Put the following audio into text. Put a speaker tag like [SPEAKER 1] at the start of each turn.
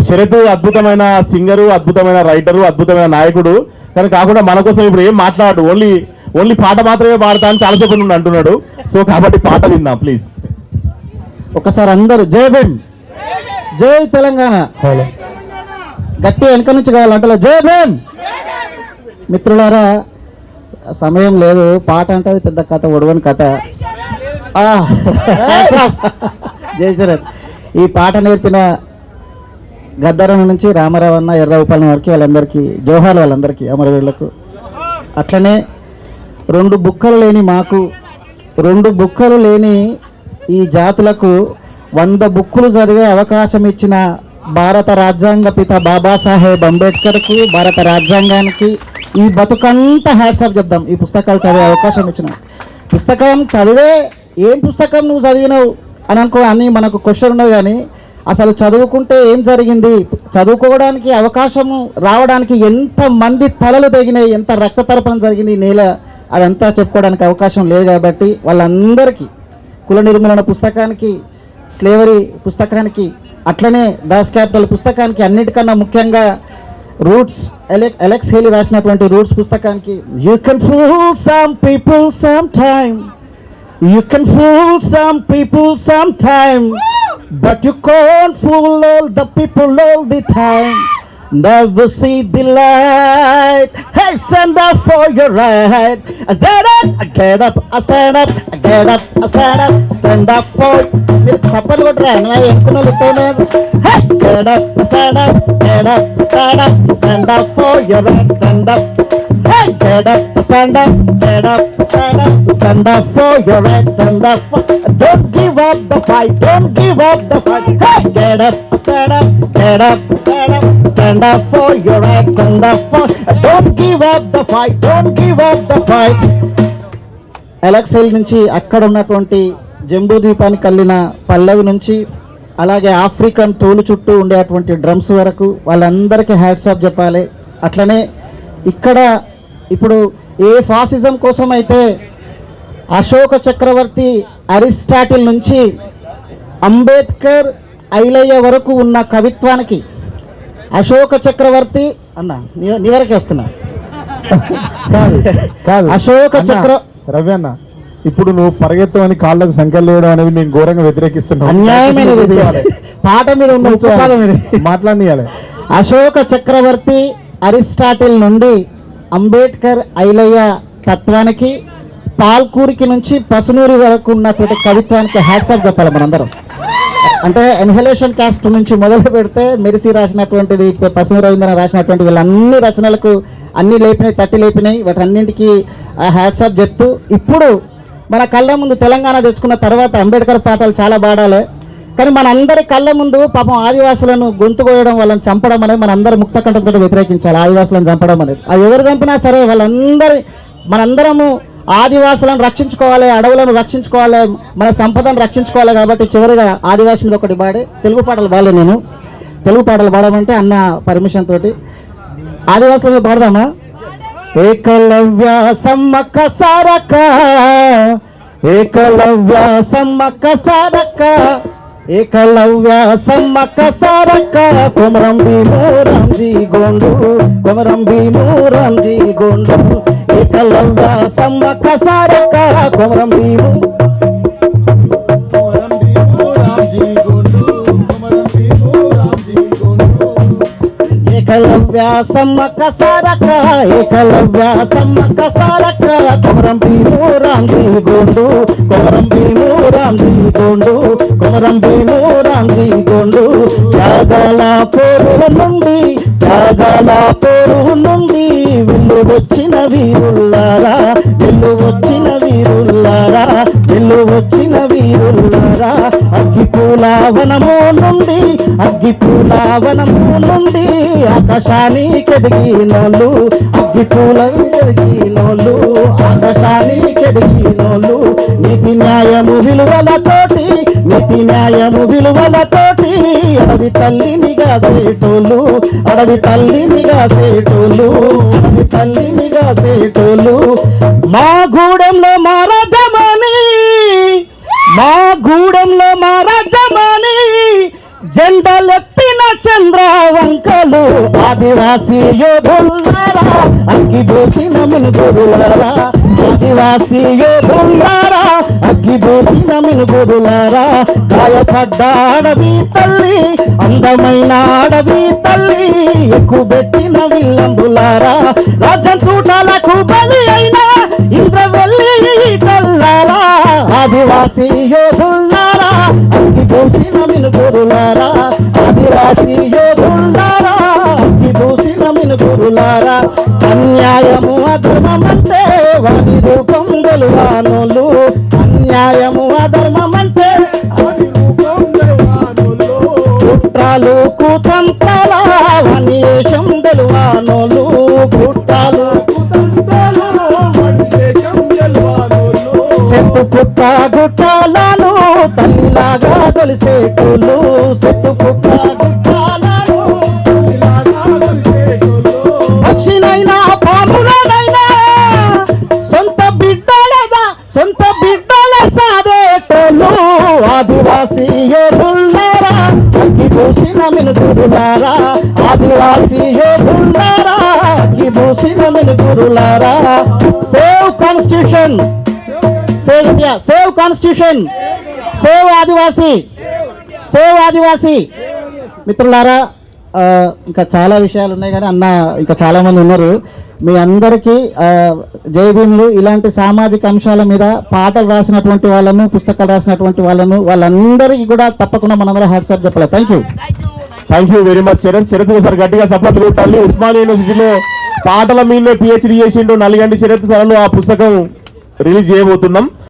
[SPEAKER 1] శరత్ అద్భుతమైన సింగరు అద్భుతమైన రైటరు అద్భుతమైన నాయకుడు. కానీ కాకుండా మన కోసం ఇప్పుడు ఏం మాట్లాడు ఓన్లీ ఓన్లీ పాట మాత్రమే పాడతా అని చాలాసేపు నుండి అంటున్నాడు. సో కాబట్టి పాట విందాం ప్లీజ్
[SPEAKER 2] ఒకసారి అందరూ జై భీమ్ జై తెలంగాణ. గట్టి వెనక నుంచి కావాలంటే జై భీమ్ మిత్రులారా సమయం లేదు. పాట అంటే అది పెద్ద కథ ఒడవని కథ. ఆ, జై శరత్. ఈ పాట నేర్పిన గద్దరం నుంచి రామారావు అన్న ఎర్రవుపాలెం వరకు వాళ్ళందరికీ జోహార్ వాళ్ళందరికీ అమరవీరులకు. అట్లనే రెండు బుక్కలు లేని మాకు రెండు బుక్కలు లేని ఈ జాతులకు వంద బుక్కులు చదివే అవకాశం ఇచ్చిన భారత రాజ్యాంగ పిత బాబాసాహెబ్ అంబేద్కర్కు భారత రాజ్యాంగానికి ఈ బతుకంతా హ్యాట్సాప్ చెప్దాం. ఈ పుస్తకాలు చదివే అవకాశం ఇచ్చిన. పుస్తకం చదివే ఏం పుస్తకం నువ్వు చదివినావు? అని అనుకో అని మనకు క్వశ్చన్ ఉన్నది కానీ అసలు చదువుకుంటే ఏం జరిగింది? చదువుకోవడానికి అవకాశము రావడానికి ఎంత మంది తలలు తెగినాయి ఎంత రక్త తరపణం జరిగింది నేల అదంతా చెప్పుకోవడానికి అవకాశం లేదు కాబట్టి వాళ్ళందరికీ కుల నిర్మూలన పుస్తకానికి స్లేవరీ పుస్తకానికి అట్లనే దాస్ క్యాపిటల్ పుస్తకానికి అన్నిటికన్నా ముఖ్యంగా రూట్స్ ఎలెక్ ఎలెక్స్ హేలి రాసినటువంటి రూట్స్ పుస్తకానికి you can fool some people some time you can fool some people some time But you can't fool all the people all the time Never see the light. Hey, stand up for your right. I get up, I get up, I stand up, I get up, I stand up, stand up for. మీరు చప్పట్లు కొట్టరా నువ్వు ఎక్కువ చెప్తాను hey get up stand up get up stand up stand up for your right Get up, stand up, get stand stand up, stand up for your rights, stand up. Right stand up don't give up the fight don't give up the fight hey get up stand up get up stand up stand up for your right stand up for don't give up the fight don't give ఎలక్సైల్ నుంచి అక్కడ ఉన్నటువంటి జంబూ ద్వీపానికి కళ్ళిన పల్లవి నుంచి అలాగే African తోలు చుట్టూ ఉండేటువంటి drums వరకు వాళ్ళందరికీ హ్యాట్సాప్ చెప్పాలి. అట్లనే ఇక్కడ ఇప్పుడు ఏ ఫాసిజం కోసం అయితే అశోక చక్రవర్తి అరిస్టాటిల్ నుంచి అంబేద్కర్ ఐలయ్య వరకు ఉన్న కవిత్వానికి అశోక చక్రవర్తి అన్న నీ- వరకే వస్తున్నా.
[SPEAKER 1] కాదు
[SPEAKER 2] అశోక చక్ర
[SPEAKER 1] రవి అన్న ఇప్పుడు నువ్వు పరిగెత్తమని కాళ్ళకు సంఖ్యలు వేయడం అనేది మేము ఘోరంగా వ్యతిరేకిస్తున్నాం
[SPEAKER 2] అన్యాయమైనది పాట మీద ఉన్న
[SPEAKER 1] మాట్లాడియాలి
[SPEAKER 2] అశోక చక్రవర్తి అరిస్టాటిల్ నుండి అంబేద్కర్ ఐలయ్య తత్వానికి పాల్కూరికి నుంచి పసునూరి వరకు ఉన్నటువంటి కవిత్వానికి హ్యాట్సాప్ చెప్పాలి మనందరం. అంటే ఎన్హలేషన్ కాస్ట్ నుంచి మొదలు పెడితే మెరిసి రాసినటువంటిది పసునూరి రవీంద్ర రాసినటువంటి వీళ్ళన్ని రచనలకు అన్ని లేపినాయి తట్టి లేపినాయి వాటన్నింటికి హ్యాట్సాప్ చెప్తూ ఇప్పుడు మన కళ్ళ ముందు తెలంగాణ తెచ్చుకున్న తర్వాత అంబేద్కర్ పాటలు చాలా పాడాలి కానీ మనందరి కళ్ళ ముందు పాపం ఆదివాసులను గొంతు కోయడం వాళ్ళని చంపడం అనేది మనందరి ముక్త కంఠంతో వ్యతిరేకించాలి. ఆదివాసులను చంపడం అనేది. అది ఎవరు చంపినా సరే వాళ్ళందరి మనందరము ఆదివాసులను రక్షించుకోవాలి అడవులను రక్షించుకోవాలి మన సంపదను రక్షించుకోవాలి కాబట్టి చివరిగా ఆదివాసి మీద ఒకటి పాడి తెలుగు పాటలు పాడలే నేను. తెలుగు పాటలు పాడమంటే అన్న పర్మిషన్ తోటి. ఆదివాసుల మీద పాడదామా? ఏకలవ్య సమ్మక్క సారక్క ఏకలవ్య సమ్మక్క సారక ఏకలవ్య సమ్మక్క సారక కొమరం భీము రామ్జీ గోండు కొమరం భీము రామ్జీ గోండు ఏకలవ్య సమ్మక్క సారక కొమరం భీము ఏకలవ్య సమ్మక్క సారక ఏకలవ్య సమ్మక్క సారక కొమరం భీము రామ్జీ గోండు కొమరం భీము రామ్జీ గోండు కొమరం భీము రామ్జీ గోండు. త్యాగాల పోరు నుండి త్యాగాల పోరు నుండి విల్లు వచ్చిన వీరుల్లారా విల్లు వచ్చిన వీరుల్లారా విల్లు వచ్చిన వీరుల్లారా. అగ్గి పూల వనము నుండి అగ్గి పూల వనము నుండి ఆకాశానికి ఎదిగినోళ్ళు అగ్గి పూల ఎదిగినోళ్ళు ఆకాశానికి ఎదిగినోళ్ళు నీతి న్యాయము విలువలతో నీతి న్యాయము విలువలతోటి అడవి తల్లినిగా సేటోళ్ళు అడవి తల్లినిగా సేటోళ్ళు అడవి తల్లినిగా సేటోళ్ళు మా గూడెంలో మా రాజమాని మా గూడెంలో మా రాజమాని జెండలెత్తిన చంద్ర ఆదివాసీ యోధులారా అగ్గిబోసిన మినుగురులారా ఆదివాసీ యోధులారా చూసిన మినుగురులారా గాయపడ్డ అడవి తల్లి అందమైన అడవి తల్లి ఎక్కుబెట్టిన విల్లంబులారా రాజ్యం తూటాలకు బలి అయినా ఇంద్రవెల్లి కల్లారా ఆదివాసీ యోధులారా అగ్గిబోసిన మినుగురులారా ఆదివాసీ యోధులారా అగ్గిబోసిన మినుగురులారా అన్యాయము అధర్మం అంటే వారి రూపం గెలువాను కుట్రాలు కుతంత్రాల వాని వేషం గెలువానులు సెట్టు పుట్ట గుట్టాలను తల్లిలాగా కొలిసేటోళ్ళు సెట్టు మినుగురులారా ఆదివాసీ యోధుల్లారా అగ్గి పూసిన మినుగురులారా save constitution save India save constitution save Adivasi save Adivasi. మిత్రులారా ఇంకా చాలా విషయాలు ఉన్నాయి కానీ అన్న ఇంకా చాలామంది ఉన్నారు. మీ అందరికీ ఆ, ఇలాంటి సామాజిక అంశాల మీద పాటలు రాసినటువంటి వాళ్ళను పుస్తకాలు రాసినటువంటి వాళ్ళను వాళ్ళందరికీ కూడా తప్పకుండా మనందరం హ్యాట్సాప్ చెప్పాలి. Thank you
[SPEAKER 1] thank you very much Sharath Sharath sir గట్టిగా సపోర్ట్ కొట్టాలి ఉస్మానియా యూనివర్సిటీలో పాటల మీదనే పిహెచ్డి చేసిండు నల్గండి శరత్ సార్లు ఆ పుస్తకం రిలీజ్ చేయబోతున్నాం.